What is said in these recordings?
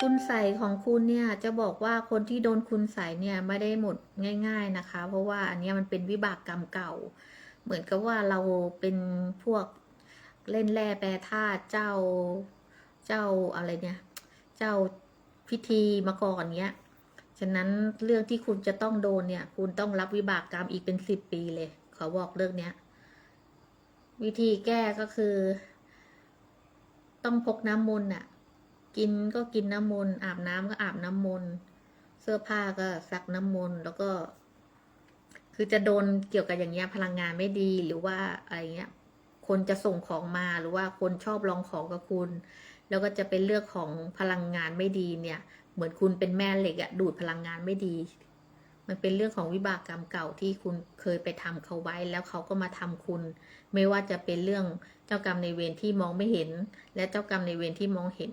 คุณใส่ของคุณเนี่ยจะบอกว่าคนที่โดนคุณใส่เนี่ยไม่ได้หมดง่าย ๆนะคะ เพราะว่าอันนี้มันเป็นวิบากกรรมเก่า เหมือนกับว่าเราเป็นพวกเล่นแร่แปรธาตุเจ้าเจ้าอะไรเนี่ย เจ้าพิธีมาก่อนเนี้ยฉะนั้นเรื่องที่คุณจะต้องโดนเนี่ย คุณต้องรับวิบากกรรมอีกเป็นสิบปีเลย ขอบอกเรื่องเนี้ย วิธีแก้ก็คือ ต้องพกน้ำมนต์อะ กินก็กินน้ำมนต์อาบน้ำก็อาบน้ำมนต์เสื้อผ้าก็ซักน้ำมนต์แล้วก็ คือจะโดนเกี่ยวกับอย่างเงี้ยพลังงานไม่ดีหรือว่าอะไรเงี้ย คนจะส่งของมาหรือว่าคนชอบลองของกับคุณ แล้วก็จะเป็นเรื่องของพลังงานไม่ดีเนี่ย เหมือนคุณเป็นแม่เหล็กอะดูดพลังงานไม่ดี มันเป็นเรื่องของวิบากกรรมเก่าที่คุณเคยไปทำเขาไว้ แล้วเขาก็มาทำคุณ ไม่ว่าจะเป็นเรื่องเจ้ากรรมในเวรที่มองไม่เห็น และเจ้ากรรมในเวรที่มองเห็น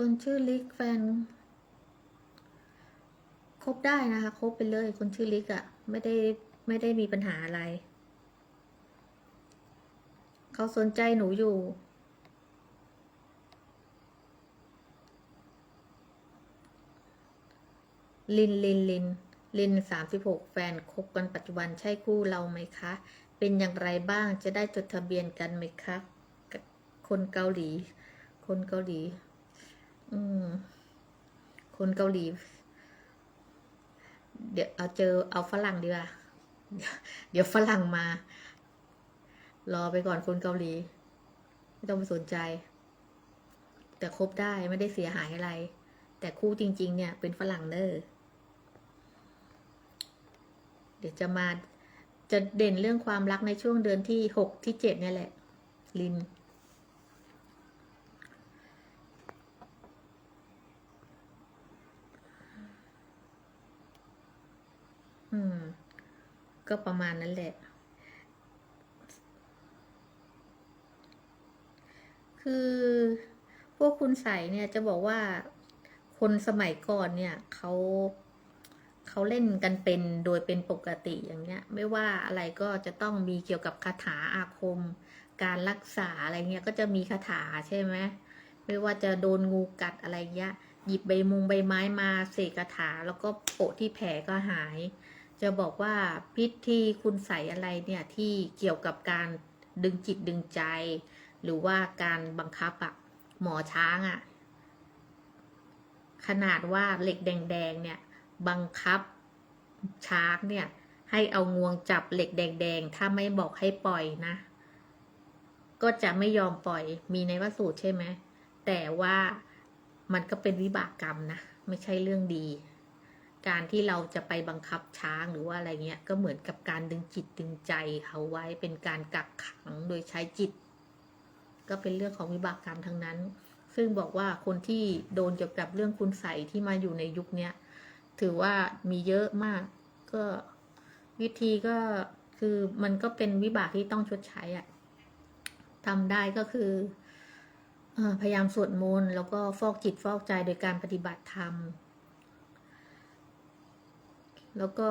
คนชื่อลิกแฟนคบได้นะคะคบไปเลย คนชื่อลิกอะ่ะ ไม่ได้ไม่ได้มีปัญหาอะไร เขาสนใจหนูอยู่ ลินลินลินลินสามสิบหกแฟนคบกันปัจจุบันใช่คู่เราไหมคะ เป็นอย่างไรบ้างจะได้จดทะเบียนกันไหมคะ คนเกาหลี คนเกาหลี อืม คนเกาหลี เดี๋ยวเอาเจอเอาฝรั่งดีกว่าเดี๋ยวฝรั่งมา รอไปก่อนคนเกาหลี ไม่ต้องไปสนใจ แต่คบได้ไม่ได้เสียหายอะไร แต่คู่จริง ๆ เนี่ย เป็นฝรั่งเด้อเดี๋ยวจะมาจะเด่นเรื่องความรักในช่วงเดือนที่หกที่เจ็ดเนี่ยแหละ ลิน อืม ก็ประมาณนั้นแหละ คือพวกคุณใสเนี่ยจะบอกว่าคนสมัยก่อนเนี่ยเขาเขาเล่นกันเป็นโดยเป็นปกติอย่างเงี้ย ไม่ว่าอะไรก็จะต้องมีเกี่ยวกับคาถาอาคม การรักษาอะไรเงี้ยก็จะมีคาถาใช่ไหมไม่ว่าจะโดนงูกัดอะไรเงี้ย หยิบใบมุงใบไม้มาเสกคาถา แล้วก็โปะที่แผลก็หาย จะบอกว่าพิธีคุณใส่อะไรเนี่ยที่เกี่ยวกับการดึงจิตดึงใจ หรือว่าการบังคับอะหมอช้างอะขนาดว่าเหล็กแดงๆเนี่ยบังคับช้างเนี่ยให้เอางวงจับเหล็กแดงๆ ถ้าไม่บอกให้ปล่อยนะ ก็จะไม่ยอมปล่อย มีในวัสูตรใช่ไหม แต่ว่ามันก็เป็นวิบากกรรมนะ ไม่ใช่เรื่องดี การที่เราจะไปบังคับช้างหรือว่าอะไรเงี้ยก็เหมือนกับการดึงจิตดึงใจเขาไว้เป็นการกักขังโดยใช้จิต ก็เป็นเรื่องของวิบากกรรมทั้งนั้น ซึ่งบอกว่าคนที่โดนเกี่ยวกับเรื่องคุณใสยที่มาอยู่ในยุคเนี้ยถือว่ามีเยอะมาก ก็วิธีก็คือมันก็เป็นวิบากที่ต้องชดใช้อะทำได้ก็คืออพยายามสวดมนต์แล้วก็ฟอกจิตฟอกใจโดยการปฏิบัติธรรม แล้วก็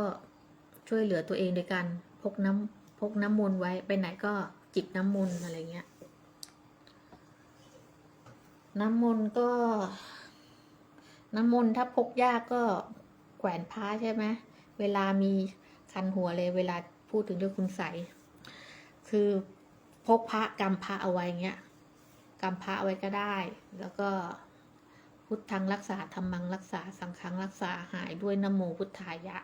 ช่วยเหลือตัวเองโดยการพกน้ำพกน้ำมนต์ไว้ไปไหนก็จิบน้ำมนต์อะไรเงี้ย น้ำมนต์ก็ น้ำมนต์ถ้าพกยากก็แขวนพระใช่ไหมเวลามีคันหัวเลยเวลาพูดถึงเรื่องคุณใสคือพกพระกำพระเอาไว้เงี้ยกำพระเอาไว้ก็ได้ แล้วก็พุทธังรักษาธรรมังรักษาสังฆังรักษาหายด้วยนโมพุทธายะ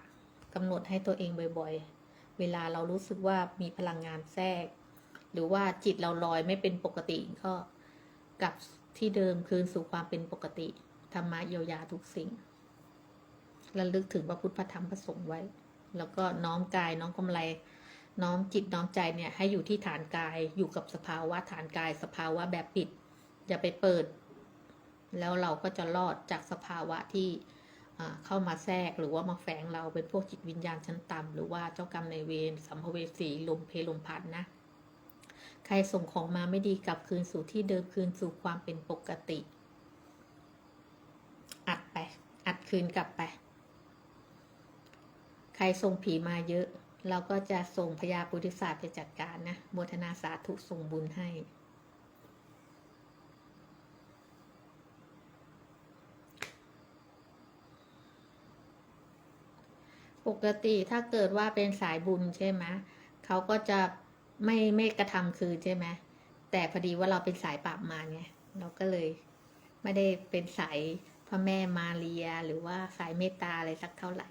กำหนดให้ตัวเองบ่อยๆ เวลาเรารู้สึกว่ามีพลังงานแทรก หรือว่าจิตเราลอยไม่เป็นปกติก็กลับที่เดิมคืนสู่ความเป็นปกติธรรมะเยียวยาทุกสิ่งระลึกถึงพระพุทธพระธรรมพระสงฆ์ไว้ แล้วก็น้อมกายน้อมกำไร น้อมจิตน้อมใจเนี่ยให้อยู่ที่ฐานกายอยู่กับสภาวะฐานกายสภาวะแบบปิด อย่าไปเปิด แล้วเราก็จะรอดจากสภาวะที่ เข้ามาแทรกหรือว่ามาแฝงเราเป็นพวกจิตวิญญาณชั้นต่ำหรือว่าเจ้ากรรมในเวรสัมภเวสีลมเพลลมพัดนะขรส่งของมาไม่ดีกลับคืนสู่ที่เดิมคืนสู่ความเป็นปกติ อัดไป อัดคืนกลับไป ใครส่งผีมาเยอะ เราก็จะส่งพญาปุริศาสตร์ไปจัดการนะโมทนาสาธุส่งบุญให้ ปกติถ้าเกิดว่าเป็นสายบุญใช่ไหมเขาก็จะไม่ไม่กระทำคืนใช่ไหมแต่พอดีว่าเราเป็นสายปราบมารไงเราก็เลย ไม่ได้เป็นสายพระแม่มาเรียหรือว่าสายเมตตาอะไรสักเท่าไหร่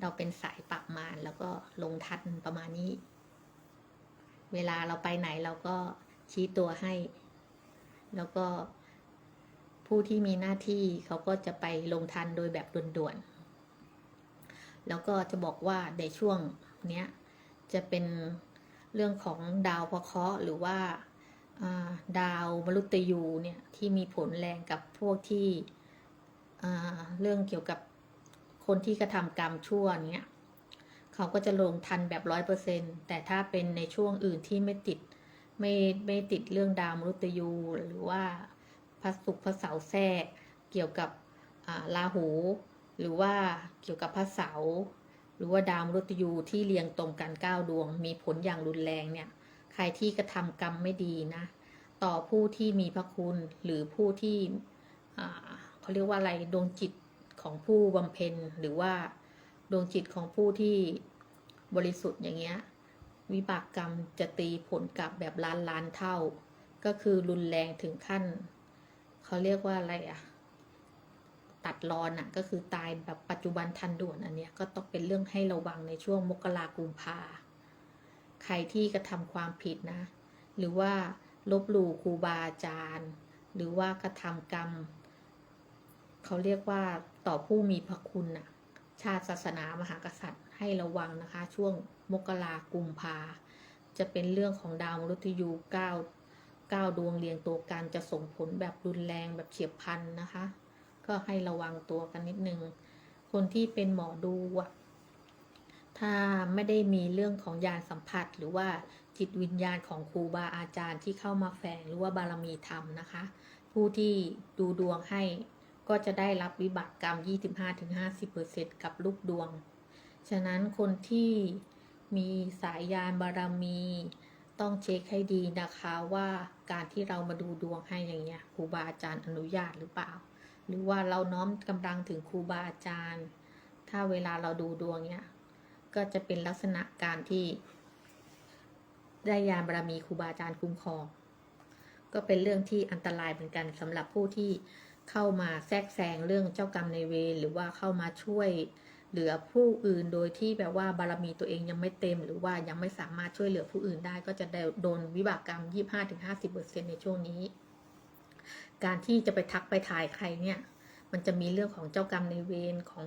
เราเป็นสายปราบมารแล้วก็ลงทันประมาณนี้ เวลาเราไปไหนเราก็ชี้ตัวให้ แล้วก็ผู้ที่มีหน้าที่เขาก็จะไปลงทันโดยแบบด่วนๆ แล้วก็จะบอกว่าในช่วงเนี้ยจะเป็นเรื่องของดาวพะเคราะห์หรือว่าดาวมฤตยูเนี่ยที่มีผลแรงกับพวกที่เรื่องเกี่ยวกับคนที่กระทำกรรมชั่วเนี้ยเขาก็จะลงทันแบบร้อยเปอร์เซ็นแต่ถ้าเป็นในช่วงอื่นที่ไม่ติดไม่ไม่ติดเรื่องดาวมฤตยูหรือว่าพระศุกร์พระเสาร์แทรกเกี่ยวกับราหู หรือว่าเกี่ยวกับพระเสาหรือว่าดาวมฤตยูที่เรียงตรงกันเก้าดวง มีผลอย่างรุนแรงเนี่ย ใครที่กระทำกรรมไม่ดีนะ ต่อผู้ที่มีพระคุณหรือผู้ที่เขาเรียกว่าอะไรดวงจิตของผู้บำเพ็ญหรือว่าดวงจิตของผู้ที่บริสุทธิ์อย่างเงี้ยวิบากกรรมจะตีผลกลับแบบล้านล้านเท่า ก็คือรุนแรงถึงขั้น เขาเรียกว่าอะไรอะ ตัดรอนอะก็คือตายแบบปัจจุบันทันด่วนอันเนี้ยก็ต้องเป็นเรื่องให้ระวังในช่วงมกรากุมภาใครที่กระทำความผิดนะ หรือว่าลบหลู่ครูบาอาจารย์ หรือว่ากระทำกรรม เขาเรียกว่าต่อผู้มีพระคุณน่ะชาติศาสนามหากษัตริย์ให้ระวังนะคะ ช่วงมกรากุมภาจะเป็นเรื่องของดาวมฤตยูเก้าเก้าดวงเรียงตัวกันจะส่งผลแบบรุนแรงแบบเฉียบพลันนะคะ ก็ให้ระวังตัวกันนิดนึง คนที่เป็นหมอดูอะถ้าไม่ได้มีเรื่องของยานสัมผัส หรือว่าจิตวิญญาณของครูบาอาจารย์ที่เข้ามาแฝงหรือว่าบารมีธรรมนะคะ ผู้ที่ดูดวงให้ก็จะได้รับวิบากกรรม 25-50%กับลูกดวง ฉะนั้นคนที่มีสายยานบารมีต้องเช็คให้ดีนะคะว่าการที่เรามาดูดวงให้อย่างเงี้ยครูบาอาจารย์อนุญาตหรือเปล่า หรือว่าเราน้อมกำลังถึงครูบาอาจารย์ ถ้าเวลาเราดูดวงเนี้ยก็จะเป็นลักษณะการที่ ได้ยานบารมีครูบาอาจารย์คุ้มครอง ก็เป็นเรื่องที่อันตรายเหมือนกันสำหรับผู้ที่เข้ามาแทรกแซงเรื่องเจ้ากรรมในายเวรหรือว่าเข้ามาช่วยเหลือผู้อื่นโดยที่แบบว่าบารมีตัวเองยังไม่เต็ม หรือว่ายังไม่สามารถช่วยเหลือผู้อื่นได้ ก็จะได้โดนวิบากกรรม 25-50%ในช่วงนี้ การที่จะไปทักไปถ่ายใครเนี่ย มันจะมีเรื่องของเจ้ากรรมในเวรของ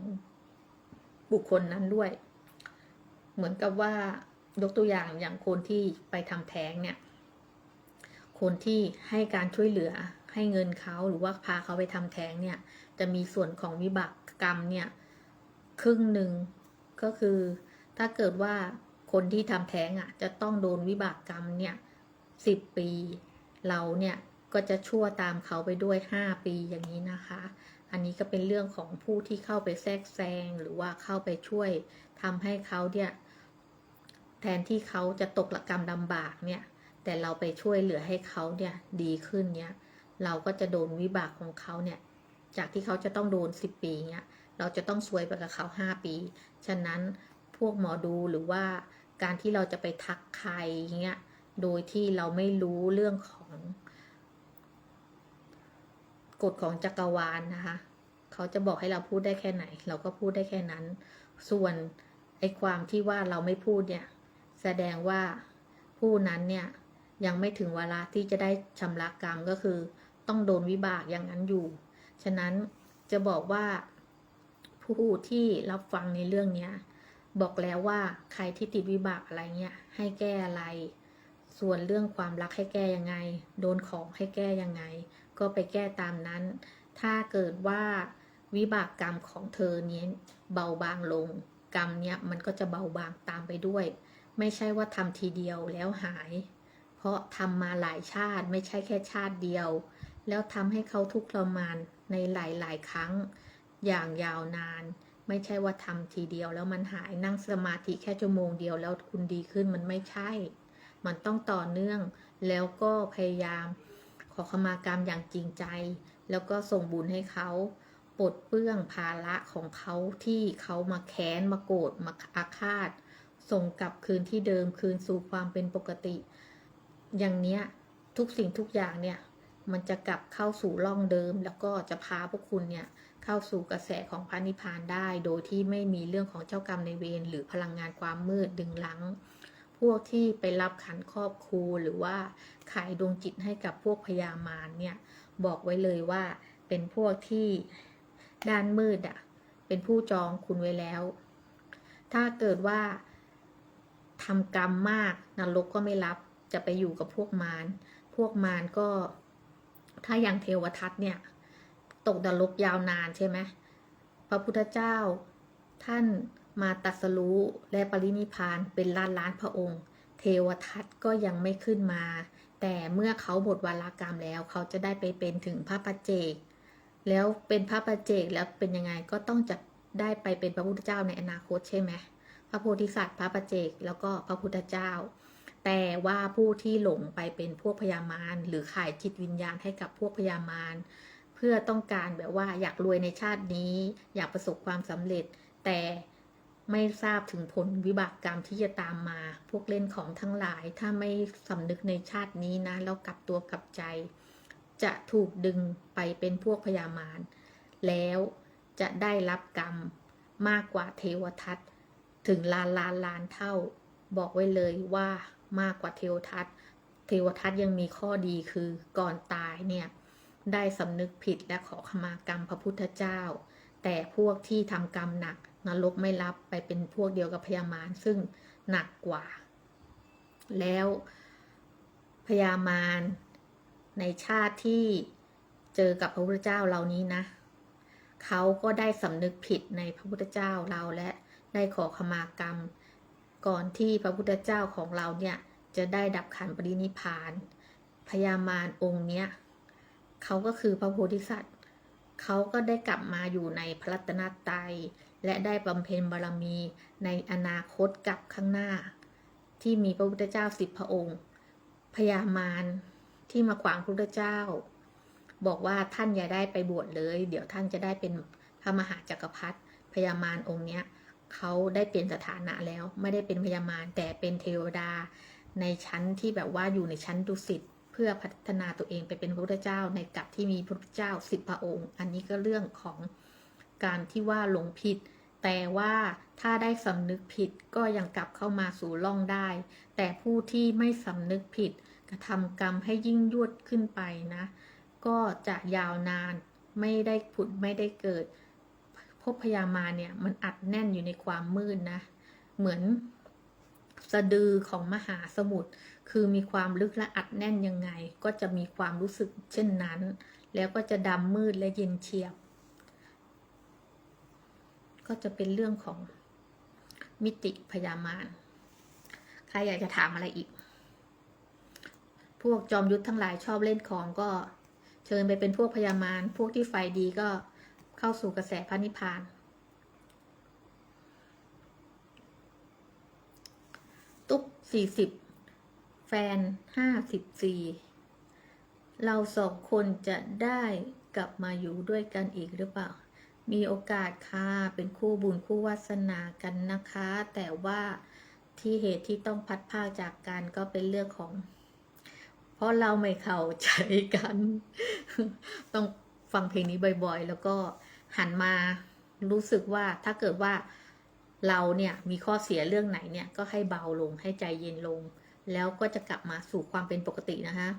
บุคคลนั้นด้วย เหมือนกับว่ายกตัวอย่างอย่างคนที่ไปทำแท้งเนี่ย คนที่ให้การช่วยเหลือให้เงินเขาหรือว่าพาเขาไปทำแท้งเนี่ย จะมีส่วนของวิบากกรรมเนี่ย ครึ่งหนึ่งก็คือ ถ้าเกิดว่าคนที่ทำแท้งอะ จะต้องโดนวิบากกรรมเนี่ยสิบปีเราเนี่ย ก็จะชั่วตามเขาไปด้วยห้าปีอย่างนี้นะคะ อันนี้ก็เป็นเรื่องของผู้ที่เข้าไปแทรกแซงหรือว่าเข้าไปช่วยทำให้เขาเนี่ยแทนที่เขาจะตกละกรรมลำบากเนี่ย แต่เราไปช่วยเหลือให้เขาเนี่ยดีขึ้นเนี่ย เราก็จะโดนวิบากของเขาเนี่ย จากที่เขาจะต้องโดนสิบปีเนี่ยเราจะต้องซวยไปกับเขาห้าปี ฉะนั้นพวกหมอดูหรือว่าการที่เราจะไปทักใครเงี้ย โดยที่เราไม่รู้เรื่องของ กฎของจักรวาลนะคะ เขาจะบอกให้เราพูดได้แค่ไหน เราก็พูดได้แค่นั้น ส่วนไอ้ความที่ว่าเราไม่พูดเนี่ย แสดงว่าผู้นั้นเนี่ยยังไม่ถึงเวลาที่จะได้ชำระกรรมก็คือ ต้องโดนวิบากอย่างนั้นอยู่ ฉะนั้นจะบอกว่าผู้ที่รับฟังในเรื่องเนี้ยบอกแล้วว่าใครที่ติดวิบากอะไรเงี้ยให้แก้อะไร ส่วนเรื่องความรักให้แก้ยังไง โดนของให้แก้ยังไง ก็ไปแก้ตามนั้น ถ้าเกิดว่าวิบากกรรมของเธอเนี้ยเบาบางลง กรรมเนี้ยมันก็จะเบาบางตามไปด้วย ไม่ใช่ว่าทำทีเดียวแล้วหาย เพราะทำมาหลายชาติไม่ใช่แค่ชาติเดียว แล้วทำให้เขาทุกข์ทรมานในหลายๆ ครั้ง อย่างยาวนาน ไม่ใช่ว่าทำทีเดียวแล้วมันหายนั่งสมาธิแค่ชั่วโมงเดียวแล้วคุณดีขึ้นมันไม่ใช่ มันต้องต่อเนื่องแล้วก็พยายาม ขอขมากรรมอย่างจริงใจ แล้วก็ส่งบุญให้เขาปลดเปลื้องภาระของเขาที่เขามาแค้นมาโกรธมาอาฆาต ส่งกลับคืนที่เดิมคืนสู่ความเป็นปกติ อย่างเนี้ยทุกสิ่งทุกอย่างเนี่ย มันจะกลับเข้าสู่ร่องเดิม แล้วก็จะพาพวกคุณเนี่ยเข้าสู่กระแสของพระนิพพานได้ โดยที่ไม่มีเรื่องของเจ้ากรรมในายเวรหรือพลังงานความมืดดึงหลัง พวกที่ไปรับขันครอบครูหรือว่าขายดวงจิตให้กับพวกพญามารเนี่ยบอกไว้เลยว่าเป็นพวกที่ด้านมืดอะ่ะเป็นผู้จองคุณไว้แล้ว ถ้าเกิดว่าทำกรรมมากนรกก็ไม่รับจะไปอยู่กับพวกมาร พวกมารก็ ถ้าอย่างเทวทัตเนี่ย ตกนรกยาวนานใช่ไหมพระพุทธเจ้าท่าน มาตัสรู้และปรินิพานเป็นล้านล้านพระองค์ เทวทัตก็ยังไม่ขึ้นมา แต่เมื่อเขาหมดวาลากรรมแล้วเขาจะได้ไปเป็นถึงพระปัจเจก แล้วเป็นพระปัจเจกแล้วเป็นยังไงก็ต้องจะได้ไปเป็นพระพุทธเจ้าในอนาคตใช่ไหมพระโพธิสัตว์พระปัจเจกแล้วก็พระพุทธเจ้า แต่ว่าผู้ที่หลงไปเป็นพวกพญามารหรือขายจิตวิญญาณให้กับพวกพญามารเพื่อต้องการแบบว่าอยากรวยในชาตินี้ อยากประสบความสำเร็จ แต่ ไม่ทราบถึงผลวิบากกรรมที่จะตามมา พวกเล่นของทั้งหลาย ถ้าไม่สำนึกในชาตินี้นะ แล้วกลับตัวกลับใจ จะถูกดึงไปเป็นพวกพญามารแล้วจะได้รับกรรมมากกว่าเทวทัตถึงล้านล้านล้านเท่า บอกไว้เลยว่ามากกว่าเทวทัตเทวทัตยังมีข้อดีคือก่อนตายเนี่ย ได้สำนึกผิดและขอขมากรรมพระพุทธเจ้า แต่พวกที่ทำกรรมหนัก นรกไม่รับไปเป็นพวกเดียวกับพญามารซึ่งหนักกว่า แล้วพญามารในชาติที่เจอกับพระพุทธเจ้าเหล่านี้นะ เขาก็ได้สำนึกผิดในพระพุทธเจ้าเราและได้ขอขมากรรม ก่อนที่พระพุทธเจ้าของเราเนี่ยจะได้ดับขันปรินิพพานพญามารองค์เนี้ยเขาก็คือพระโพธิสัตว์ เขาก็ได้กลับมาอยู่ในพระรัตนตรัย และได้บำเพ็ญบารมีในอนาคตกับข้างหน้า ที่มีพระพุทธเจ้าสิบพระองค์พญามารที่มาขวางพระพุทธเจ้า บอกว่าท่านอย่าได้ไปบวชเลย เดี๋ยวท่านจะได้เป็นพระมหาจักรพรรดิพญามารองค์เนี้ยเขาได้เปลี่ยนสถานะแล้ว ไม่ได้เป็นพญามารแต่เป็นเทวดา ในชั้นที่แบบว่าอยู่ในชั้นดุสิตเพื่อพัฒนาตัวเองไปเป็นพระพุทธเจ้าในกับที่มีพระพุทธเจ้าสิบพระองค์ อันนี้ก็เรื่องของการที่ว่าหลงผิด แต่ว่าถ้าได้สำนึกผิดก็ยังกลับเข้ามาสู่ร่องได้ แต่ผู้ที่ไม่สำนึกผิด กระทำกรรมให้ยิ่งยวดขึ้นไปนะ ก็จะยาวนานไม่ได้ผุดไม่ได้เกิดพบพยามาเนี่ยมันอัดแน่นอยู่ในความมืดนะ เหมือนสะดือของมหาสมุทรคือมีความลึกและอัดแน่นยังไง ก็จะมีความรู้สึกเช่นนั้น แล้วก็จะดำมืดและเย็นเฉียบ ก็จะเป็นเรื่องของมิติพยามารใครอยากจะถามอะไรอีก พวกจอมยุทธทั้งหลายชอบเล่นของก็เชิญไปเป็นพวกพยามารพวกที่ไฟดีก็เข้าสู่กระแสพระนิพพานตุ๊กสี่สิบแฟนห้าสิบสี่เราสองคนจะได้กลับมาอยู่ด้วยกันอีกหรือเปล่า มีโอกาสค่ะเป็นคู่บุญคู่วาสนากันนะคะ แต่ว่าที่เหตุที่ต้องพัดพากจากกันก็เป็นเรื่องของ เพราะเราไม่เข้าใจกัน ต้องฟังเพลงนี้บ่อยๆ แล้วก็หันมารู้สึกว่าถ้าเกิดว่าเราเนี่ยมีข้อเสียเรื่องไหนเนี่ยก็ให้เบาลงให้ใจเย็นลง แล้วก็จะกลับมาสู่ความเป็นปกตินะคะ